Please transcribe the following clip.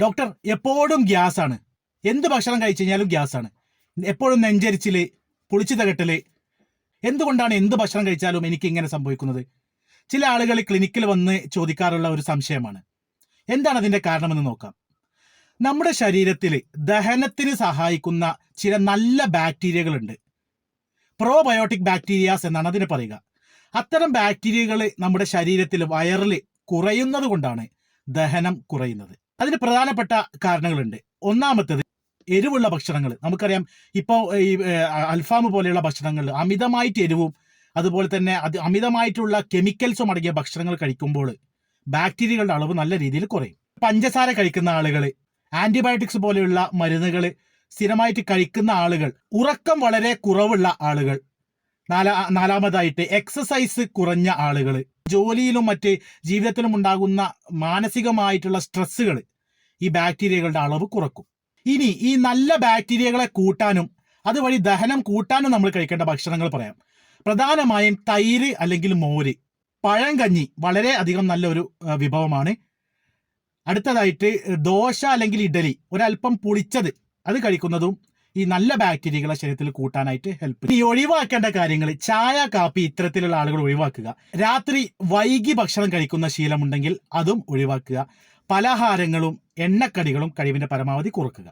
Doctor എപ്പോഴും gas ആണ് എന്ത് ഭക്ഷണം കഴിച്ചു കഴിഞ്ഞാലും ഗ്യാസ് ആണ് എപ്പോഴും നെഞ്ചരിച്ചിൽ പുളിച്ചു തകട്ടൽ എന്തുകൊണ്ടാണ് എന്ത് ഭക്ഷണം കഴിച്ചാലും എനിക്ക് ഇങ്ങനെ സംഭവിക്കുന്നത്? ചില ആളുകൾ ക്ലിനിക്കിൽ വന്ന് ചോദിക്കാറുള്ള ഒരു സംശയമാണ്. എന്താണ് അതിന്റെ കാരണമെന്ന് നോക്കാം. നമ്മുടെ ശരീരത്തിൽ ദഹനത്തിന് സഹായിക്കുന്ന ചില നല്ല ബാക്ടീരിയകളുണ്ട് പ്രോബയോട്ടിക് ബാക്ടീരിയാസ് എന്നാണ് അതിനെ പറയുക. അത്തരം ബാക്ടീരിയകൾ നമ്മുടെ ശരീരത്തിൽ വയറിൽ കുറയുന്നത് കൊണ്ടാണ് ദഹനം കുറയുന്നത്. അതിന് പ്രധാനപ്പെട്ട കാരണങ്ങളുണ്ട്. ഒന്നാമത്തത് എരിവുള്ള ഭക്ഷണങ്ങൾ നമുക്കറിയാം ഇപ്പോൾ ഈ അൽഫാം പോലെയുള്ള ഭക്ഷണങ്ങൾ അമിതമായിട്ട് എരിവും അതുപോലെ തന്നെ അത് അമിതമായിട്ടുള്ള കെമിക്കൽസും അടങ്ങിയ ഭക്ഷണങ്ങൾ കഴിക്കുമ്പോൾ ബാക്ടീരിയകളുടെ അളവ് നല്ല രീതിയിൽ കുറയും. പഞ്ചസാര കഴിക്കുന്ന ആളുകൾ ആന്റിബയോട്ടിക്സ് പോലെയുള്ള മരുന്നുകൾ സ്ഥിരമായിട്ട് കഴിക്കുന്ന ആളുകൾ ഉറക്കം വളരെ കുറവുള്ള ആളുകൾ നാലാ നാലാമതായിട്ട് എക്സസൈസ് കുറഞ്ഞ ആളുകൾ ജോലിയിലും മറ്റ് ജീവിതത്തിലും ഉണ്ടാകുന്ന മാനസികമായിട്ടുള്ള സ്ട്രെസ്സുകൾ ഈ ബാക്ടീരിയകളുടെ അളവ് കുറക്കും. ഇനി ഈ നല്ല ബാക്ടീരിയകളെ കൂട്ടാനും അതുവഴി ദഹനം കൂട്ടാനും നമ്മൾ കഴിക്കേണ്ട ഭക്ഷണങ്ങൾ പറയാം. പ്രധാനമായും തൈര് അല്ലെങ്കിൽ മോര്. പഴം കഞ്ഞി വളരെ അധികം നല്ലൊരു വിഭവമാണ്. അടുത്തതായിട്ട് ദോശ അല്ലെങ്കിൽ ഇഡലി. ഒരല്പം പുളിച്ചത്. അത് കഴിക്കുന്നതും ഈ നല്ല ബാക്ടീരിയകളെ ശരീരത്തിൽ കൂട്ടാനായിട്ട് ഹെൽപ്പ് ഈ ഒഴിവാക്കേണ്ട കാര്യങ്ങൾ. ചായ കാപ്പി ഇത്തരത്തിലുള്ള ആളുകൾ ഒഴിവാക്കുക. രാത്രി വൈകി ഭക്ഷണം കഴിക്കുന്ന ശീലമുണ്ടെങ്കിൽ അതും ഒഴിവാക്കുക. പലഹാരങ്ങളും എണ്ണക്കടികളും കഴിവിന്റെ പരമാവധി കുറക്കുക.